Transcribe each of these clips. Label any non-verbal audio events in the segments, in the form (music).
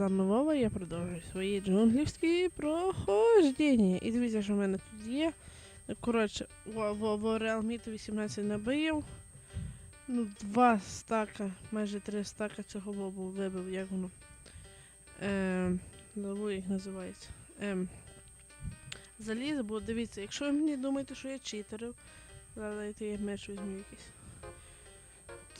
вами Вова, я продовжую свої джунглівські прохождення. І дивіться, що в мене тут є. Коротше, в, в 18 набив. Ну, два стака, майже три стака цього бобу вибив, як воно. Ем, як називається. Ем, залізо, бо дивіться, якщо ви мені думаєте, що я читерив, зараз дайте я меч візьму якийсь.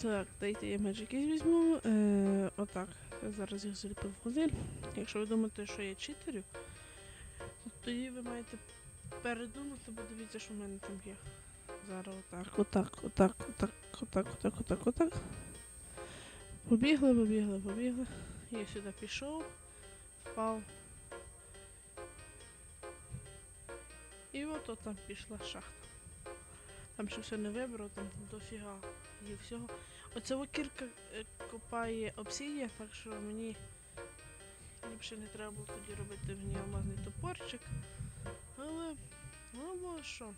Так, дайте я якийсь візьму. Е, отак. Я зараз їх заліпив в один. Якщо ви думаєте, що я читерю, то тоді ви маєте передумати, бо дивіться, що в мене там є. Зараз отак, отак, отак, отак, отак, отак, отак, отак. Побігли, побігли, побігли. Я сюди пішов, впав. І от от там пішла шахта. Там ще все не вибрав, там дофіга є всього. Оця кірка е, копає обсідія, так що мені ліпше не треба було тоді робити мені алмазний топорчик. Але, ну бо що.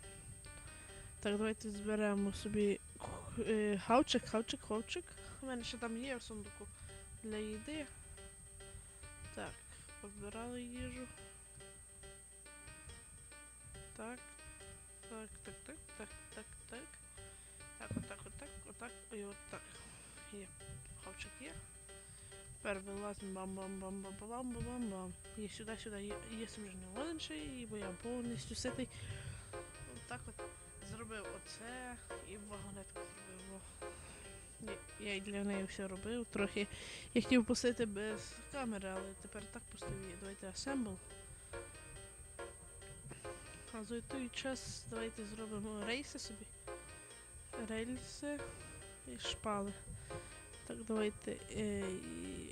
Так, давайте зберемо собі х- е, хавчик, хавчик, хавчик. У мене ще там є в сундуку для їди. Так, позбирали їжу. Так, так, так, так, і отак. Є. Хавчик є. Тепер вилазимо бам-бам-бам-бам-бам-бам-бам. І сюди, сюди. Є, є один ще, і бо я повністю ситий. Отак от зробив оце і вагонетку зробив. Я, і для неї все робив. Трохи я хотів пустити без камери, але тепер так пустив. Давайте assemble. А за той час давайте зробимо рейси собі. Рельси і шпали. Так, давайте е,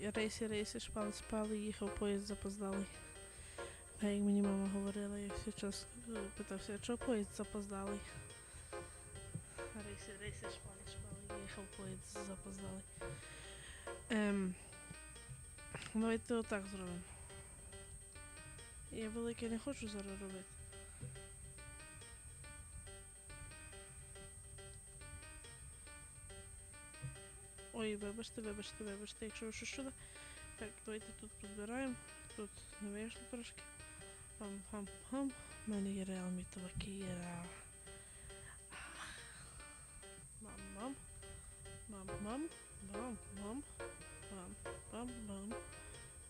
і рейси, рейси, шпали, шпали, їхав поїзд запоздалий. А як мені мама говорила, я все час е, питався, чого поїзд запоздалий. Рейси, рейси, шпали, шпали, їхав поїзд запоздалий. Ем, давайте отак зробимо. Я велике не хочу зараз робити. Ой, вибачте, вибачте, вибачте, якщо ви щось чули. Так, давайте тут позбираємо. Тут не вийшло трошки. Пам-пам-пам. У мене є Realme Тавакіра. Мам-мам. Мам-мам. Бам-бам. Бам-бам-бам.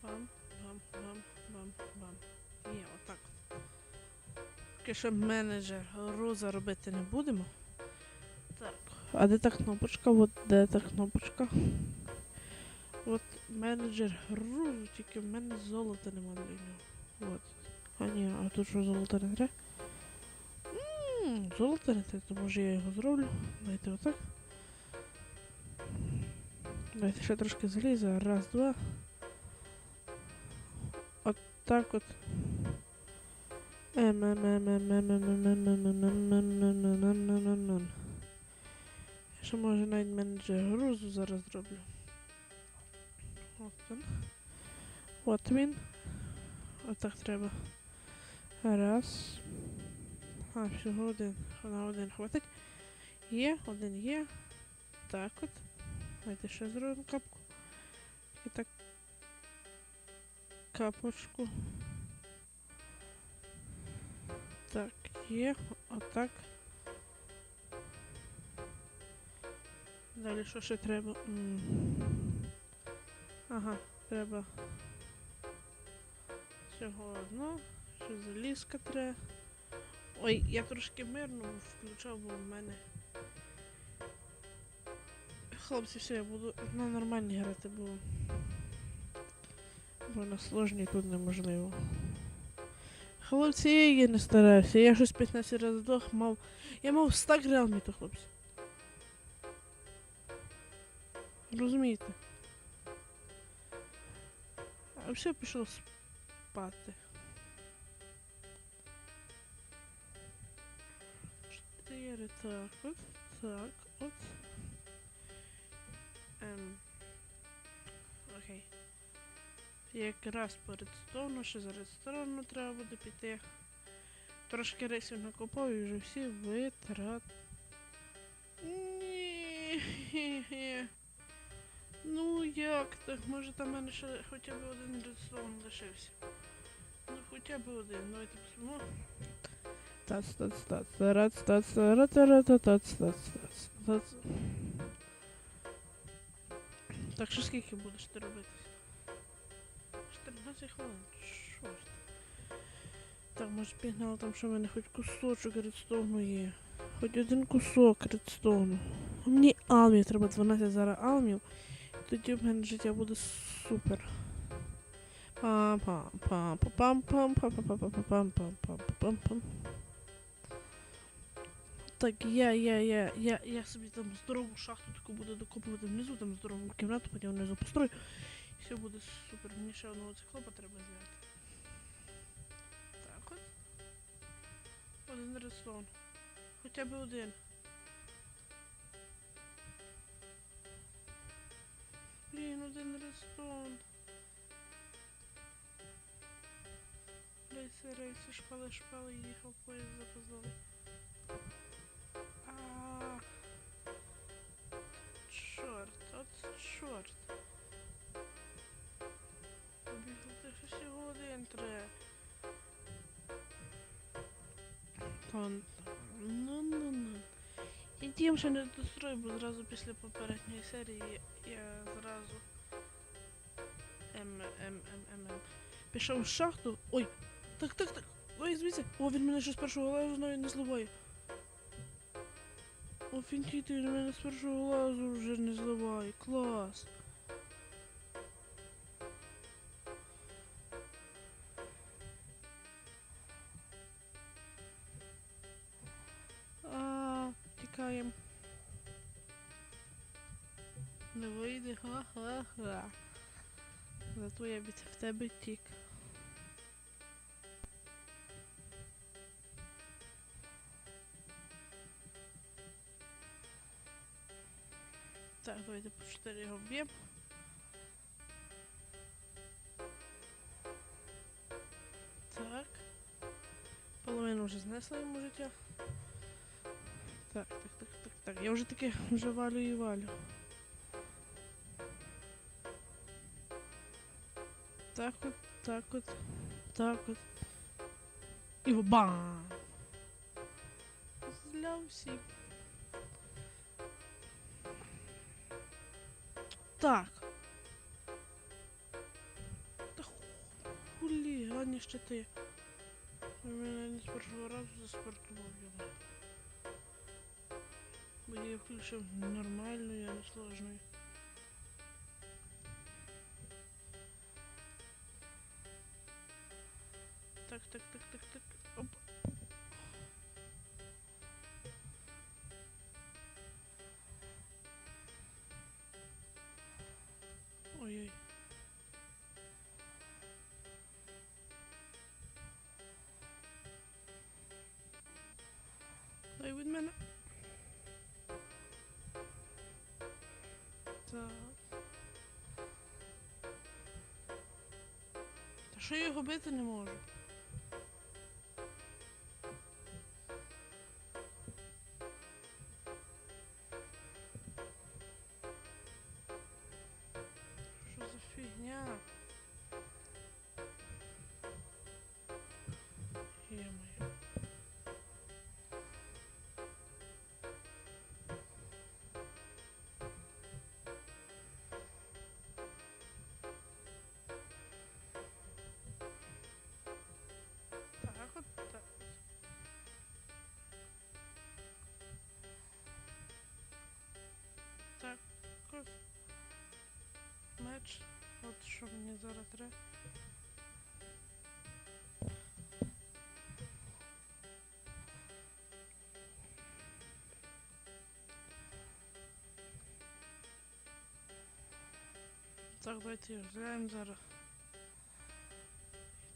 Бам-бам-бам-бам-бам. Є, отак. от. Поки що менеджер Роза робити не будемо. А де та кнопочка? От де та кнопочка? От менеджер грузу, тільки в мене золота нема для нього. От. А ні, а тут що золота не треба? Ммм, золота не треба, то може я його зроблю. Давайте отак. Давайте ще трошки заліза. Раз, два. От так от. Ем, що може навіть менеджер грузу зараз зроблю. От він. От він. Отак треба. Раз. А, всього один. На один хватить. Є, один є. Так от. Давайте ще зробимо капку. І так. Капочку. Так, є. Отак. От Далі що ще треба? М. Ага, треба. Всього одно. Ще залізка треба. Ой, я трошки мирно включав, бо в мене. Хлопці, все, я буду на нормальній грати, бо. Бо на сложній тут неможливо. Хлопці, я не стараюся. Я щось 15 разів здох мав. Я мав стак реалмі, то хлопці. Розумієте? А все пішов спати. Чотири, так, от, так, от. Ем. Окей. Якраз по редстоуну, ще за редстоуну треба буде піти. Трошки рейсів накопав і вже всі витрат. Ні. Ну як так? Може там в мене ще хоча б один редстоун лишився. Ну хоча б один, давайте посмотримо. Тац, тац, тац, тарац, тац, тарац, тарац, тац, тац, тац, тац. Так, що скільки будеш ти робити? 14 хвилин. Чорт. Так, може пігнали там, що в мене хоч кусочок редстоуну є. Хоч один кусок редстоуну. Мені алмів треба 12 зараз алмів. Тоді в мене життя буде супер. пам пам пам пам пам Так, я, я, я, я, я собі там здорову шахту таку буду докопувати внизу, там здорову кімнату, потім внизу построю. І все буде супер. Мені ще одного циклопа треба зняти. Так от. Один редстоун. Хоча б один. Блін, один редстоун. Рейси, рейси, шпали, шпали, їхав поїзд запоздали. А. Чорт, от чорт. Побігати ще всього один треба. Тон. Ну. Що не дострою, бо зразу після попередньої серії я зразу ем, ем, ем, ем, ем. пішов в шахту. Ой! Так, так, так. Ой, звідси. О, він мене ще з першого лазу навіть не зливає. Офігіти, він мене з першого лазу вже не зливає. Клас. Ха-ха-ха. Зато я від в тебе тік. Так, давайте по 4 його вб'ємо. Так. Половину вже знесла йому життя. Так, так, так, так, так. Я вже таки вже валю і валю. Так от, так от, так от. І бам! Злявся. Так. Та хулігані ще ти. Ви мене не з першого разу заспортував його. Бо я включив нормальну, а не сложную. Дай від мене. Так. Та що я його бити не можу? Меч. От що мені зараз треба. Так, давайте згляємо зараз.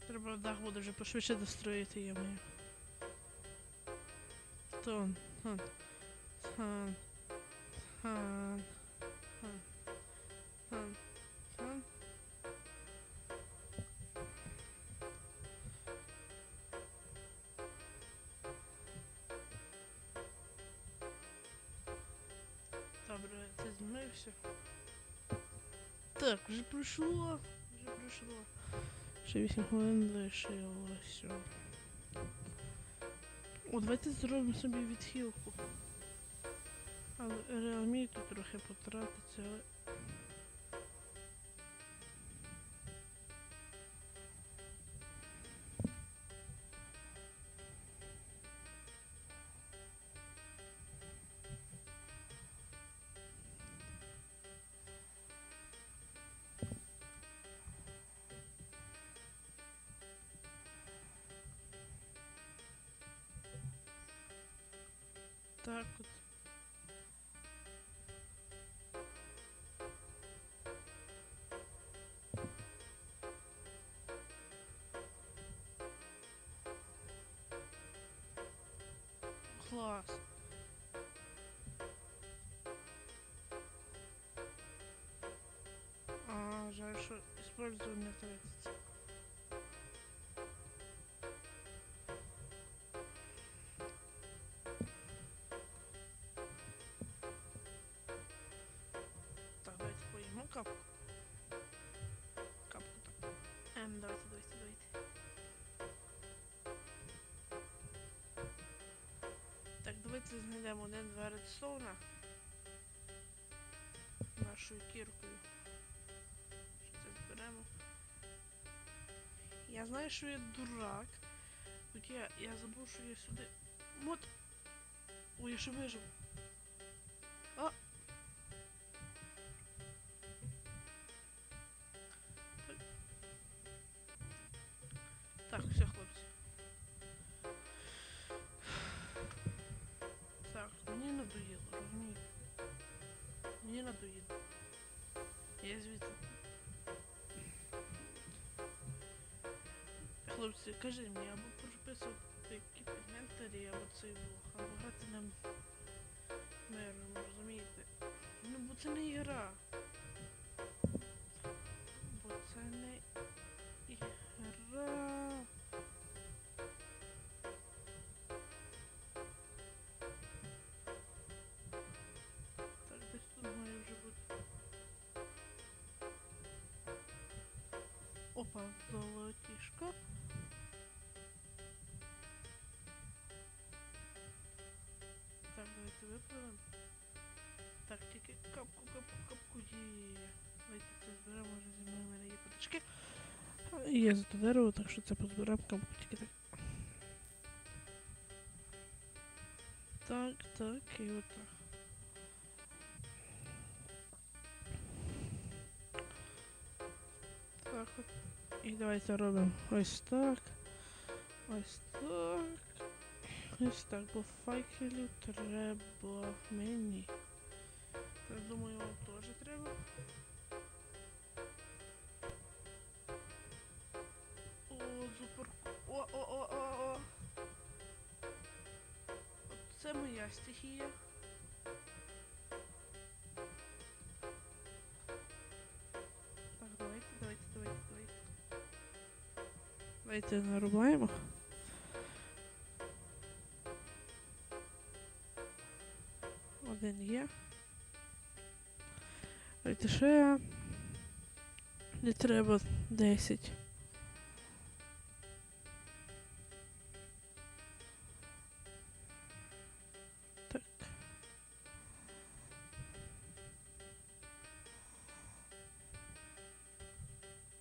Треба дах буде вже пошвидше достроїти, я маю. Тон, хан, хан, хан, Змився. Так, вже пройшло. Вже пройшло. Ще 8 хвилин лишилося. О, давайте зробимо собі відхилку. Але реально тут трохи потратиться, але. Класс. А, жаль, что использование тратится. Так, давайте капку. Капку давайте знайдемо один-два редстоуна. Нашою кіркою. Що це зберемо? Я знаю, що я дурак. Тут я, я забув, що я сюди. От. Ой, я ще вижив. Мені надоїло. Я звідси. Хлопці, кажи мені, або прописувати якісь інвентарі, або цей вух, або грати нам мирно, розумієте? Ну, бо це не ігра. Опа, золотішко. Так, давайте виправимо. Так, тільки капку, капку, капку є. Давайте це зберемо, може зі мною в мене є патички. Є зато дерево, так що це позберемо капку тільки так. Так, так, і отак. Так от. І давайте робимо ось так. Ось так. Ось так, бо факелів треба мені. Я думаю, вам теж треба. О, зупер. О, о, о, о, о. Це моя стихія. Давайте нарубаємо. Один є. Давайте. Не треба 10. Так.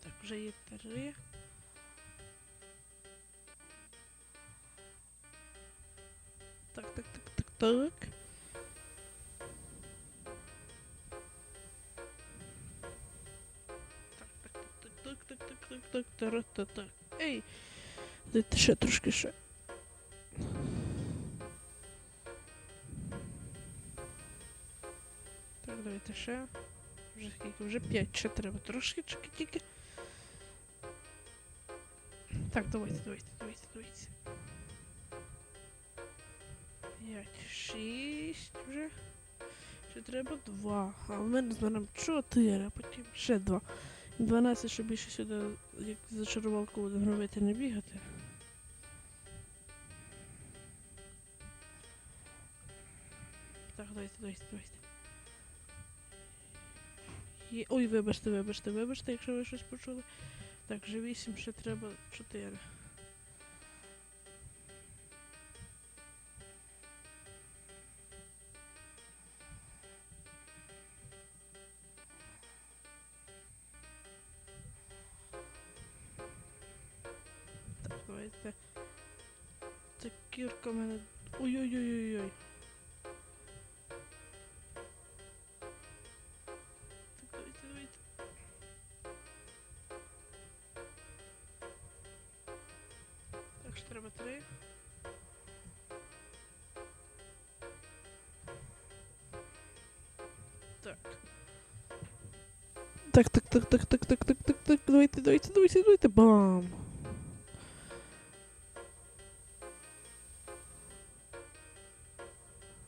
Так, вже є три. Так. Ей! Дайте ще трошки ще. Так, давайте ще. Вже скільки? Вже 5 ще треба. Трошки тільки. Так, давайте, давайте, давайте, давайте. П'ять, шість вже. Ще треба два. А в мене зберемо чотири, а потім ще два. 12, щоб більше сюди, як зачарувалку буде робити, не бігати. Так, дайте, давайте, давайте. Є... Ой, вибачте, вибачте, вибачте, якщо ви щось почули. Так, вже 8, ще треба чотири. Come мене. Ой-ой-ой-ой-ой. Давайте, давайте. Так, що треба три. Так. Так, так, так, так, так, так, так, так, так, давайте, давайте, давайте, давайте, бам.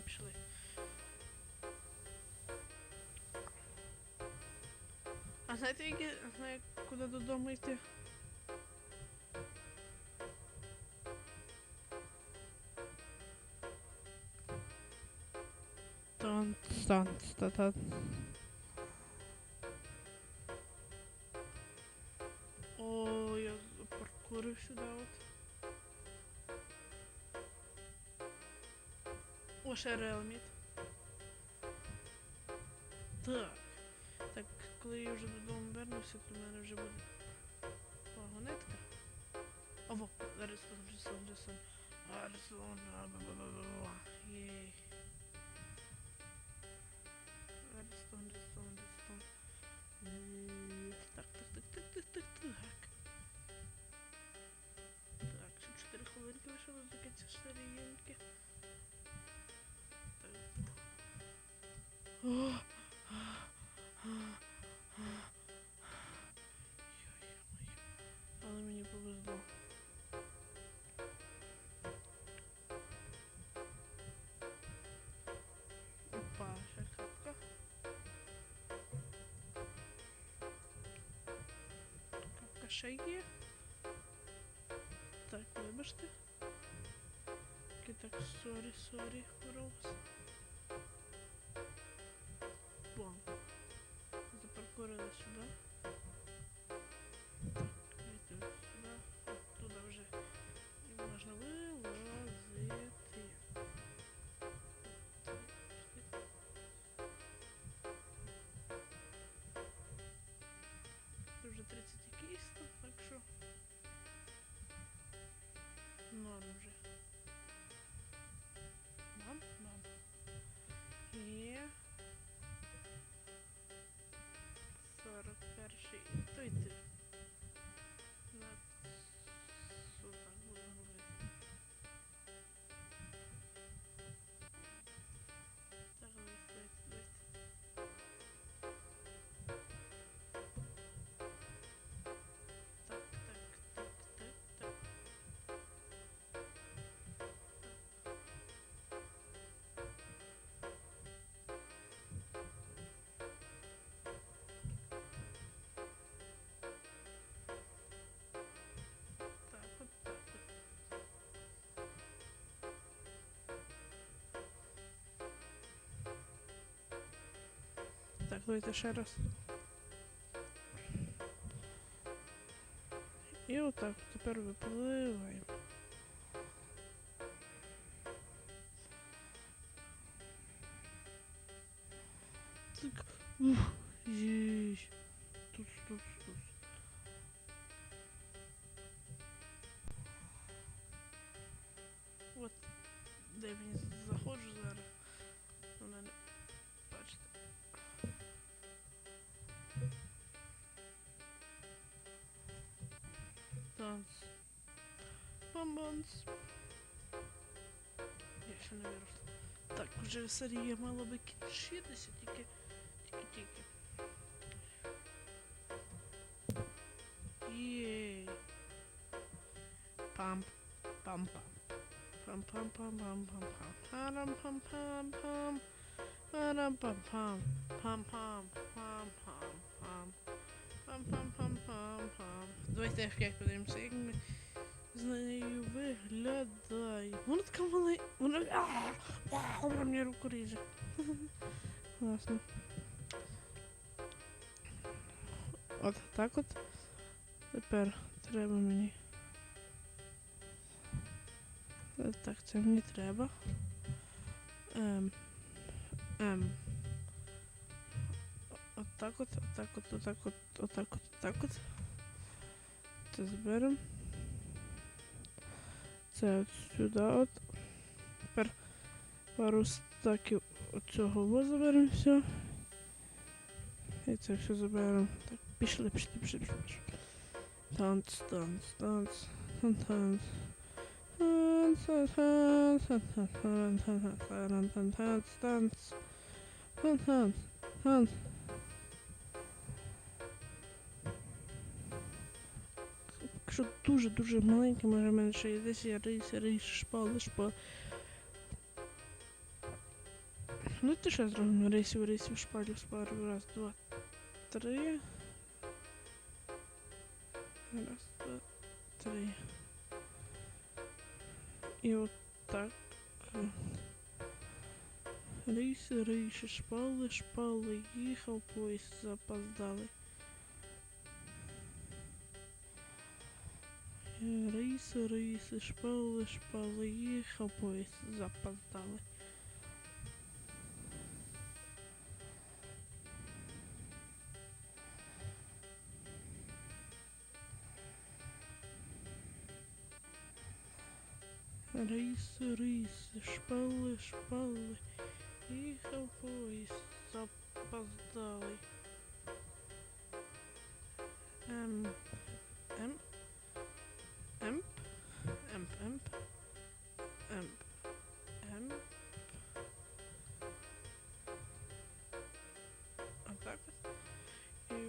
ми пішли. А знаєте, які знає, куди додому йти? Танц, танц, та танц. ще Реомід. Так. Так, коли я вже додому вернувся, то в мене вже буде вагонетка. Або Арислон, Арислон, Арислон, Арислон, Виноша є. Так, вибачте. Так, сорі, сорі, Роуз. давайте ще раз. І отак тепер випливаємо. Commons. Я ще не виросла. Так, уже серія мала би кінчитися, тільки... Тільки-тільки. Єй. Пам. Пам-пам. Пам-пам-пам-пам-пам-пам. Парам-пам-пам-пам. Парам-пам-пам. Пам-пам. Пам-пам-пам. Pam pam pam pam pam. Dois TF que é que podemos seguir. З нею виглядає. Вона така маленька. Вона. А, а, Вона мені руку ріже. (laughs) Класно. От так от. Тепер треба мені. Так, це мені треба. Ем. Ем. От так от, от так от, от так от, от так от, от так от. Це зберемо. Це от сюди от. Тепер пару стаків оцього во заберемо все. І це все заберемо. Так, пішли, пішли, пішли, пішли. Танц, танц, танц, танц, танц. Танц, танц, танц, танц, танц, танц, танц, танц, танц. Дуже-дуже маленький, може ще десь я рейс, рейс, шпали, шпали. Ну ти що зробимо? Рейсів, рейсів, шпалів, шпалів. Раз, два, три. Раз, два, три. І от так. Рейси, рейси, шпали, шпали, їхав поїзд, запоздали. Риси, риси, шпали, шпали, хапой запоздали. Риси, риси, шпали, шпали, і поїзд, запоздали. Ем, ем. Imp, imp. Imp. Imp. On oh, purpose? You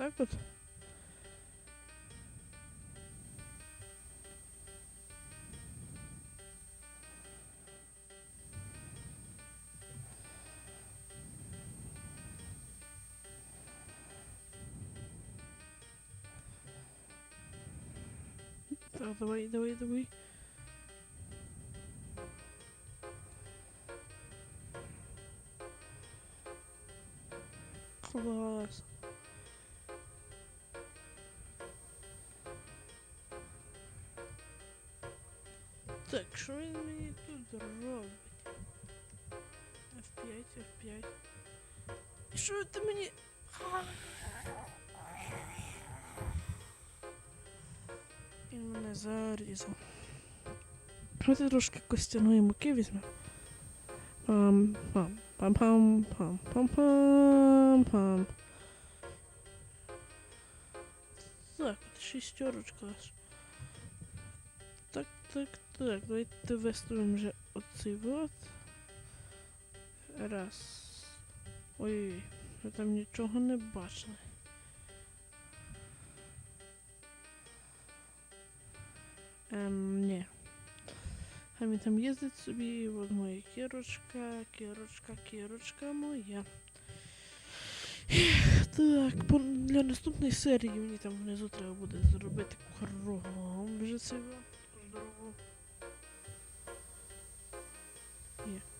started. Oh, the way, the way, the way. Close. Так, що він мені тут робить? F5, F5. Що ти мені? Він мене зарізав. Давайте трошки костяної муки візьмемо. Пам, пам, пам, пам, пам, пам, пам, пам. Так, от шістерочка аж. Так, так. Давайте виставимо вже оцей вот. Раз. Ой, ви там нічого не бачили. Ем, ні. А він там їздить собі, от моя кірочка, кірочка, кірочка моя. Так, для наступної серії мені там внизу треба буде зробити кругом вже цього. failure.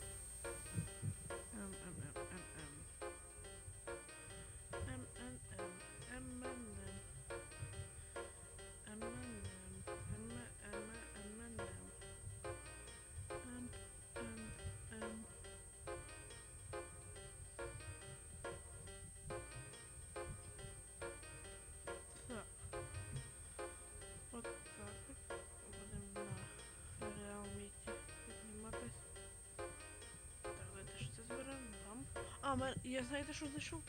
Мен- я знаєте, що знайшов?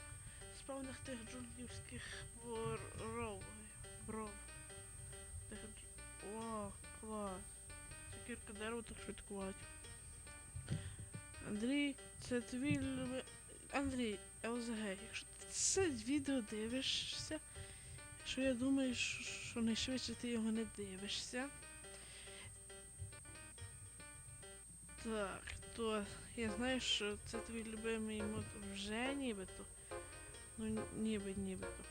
З певних тих джунглівських боров. Бров. Тих... О, клас. Сокірка дерево так швидкувати. Андрій, це твій люби... Андрій, ЛЗГ, якщо ти це відео дивишся, що я думаю, що найшвидше ти його не дивишся. Так, то я знаю, що це твій любимий мод вже нібито. Ну, ні- ніби, нібито.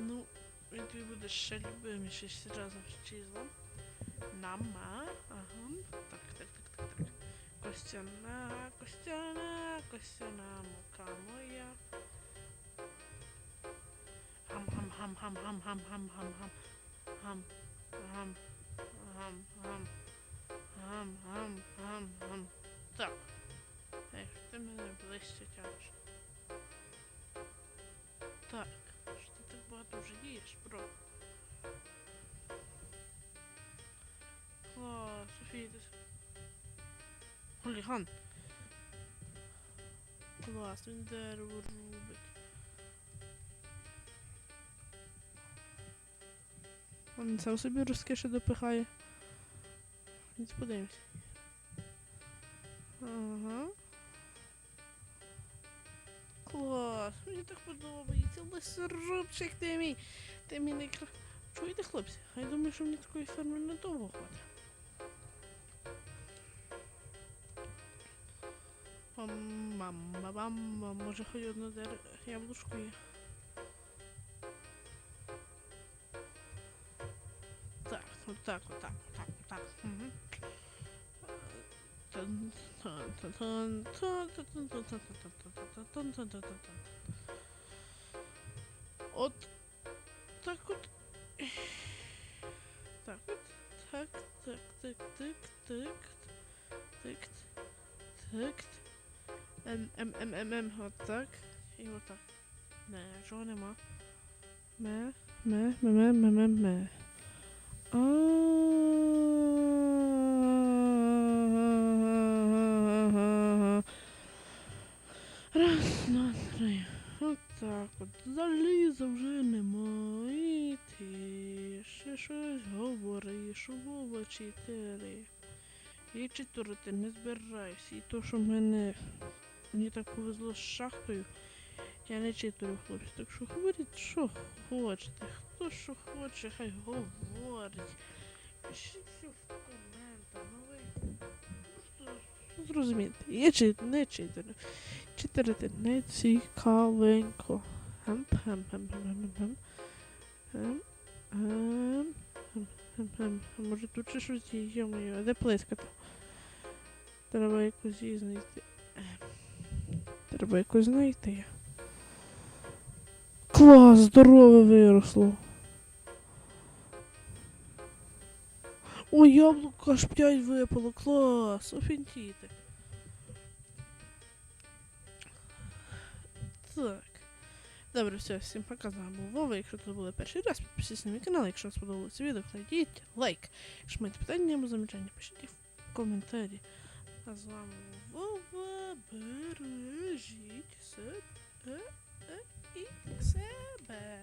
Ну, він тобі буде ще любиміший ще разом з чизлом. Нама. Ага. Так, так, так, так, так. Костяна, костяна, костяна мука моя. Хам, хам, хам, хам, хам, Гам, гам, гам, гам. Так. Ей, ти мене ближче тягнеш? Так, що ти так багато вже їш, бро? Клас, Софія, ти... Хуліган. Клас, він дерево рубить. Він сам собі розкише допихає. Ось подивимось. Ага. Клас, мені так подобається. Лисорубчик ти мій. Ти мій найкра... Чуєте, хлопці? А я думаю, що мені такої ферми недовго хватить. Мама, мама, може хоч одне дерево яблучко є. Так, вот так, вот pappa. Mm. Och tack och tack, tack, tack, tack, tack, tack, tack, M, M, M, M, M, har tack. Jo tack. Nej, jag med. Med, med, med, med, med, med. Ah. Заліза вже нема. І ти ще щось говориш. Вова чотири. І чотири ти не збирайся. І то, що мене мені так повезло з шахтою. Я не читаю, хлопці, так що говоріть, що хочете. Хто що хоче, хай говорить. Пишіть все в коментах. Ну ви просто зрозумієте. Я чи не читаю. Читати не цікавенько. А може тут чи щось є, моє, а де плескати? Треба якусь її знайти. Треба якусь знайти. Клас, здорове виросло. О, яблуко аж 5 випало, клас, офінтіти. Так. Добре, все, всім пока, з вами був Вова. Якщо це було перший раз, підписуйтесь на мій канал, якщо вам сподобалося відео, кладіть лайк. Якщо маєте питання або замечання, пишіть їх в коментарі. А з вами Вова, бережіть себе е, е, і себе.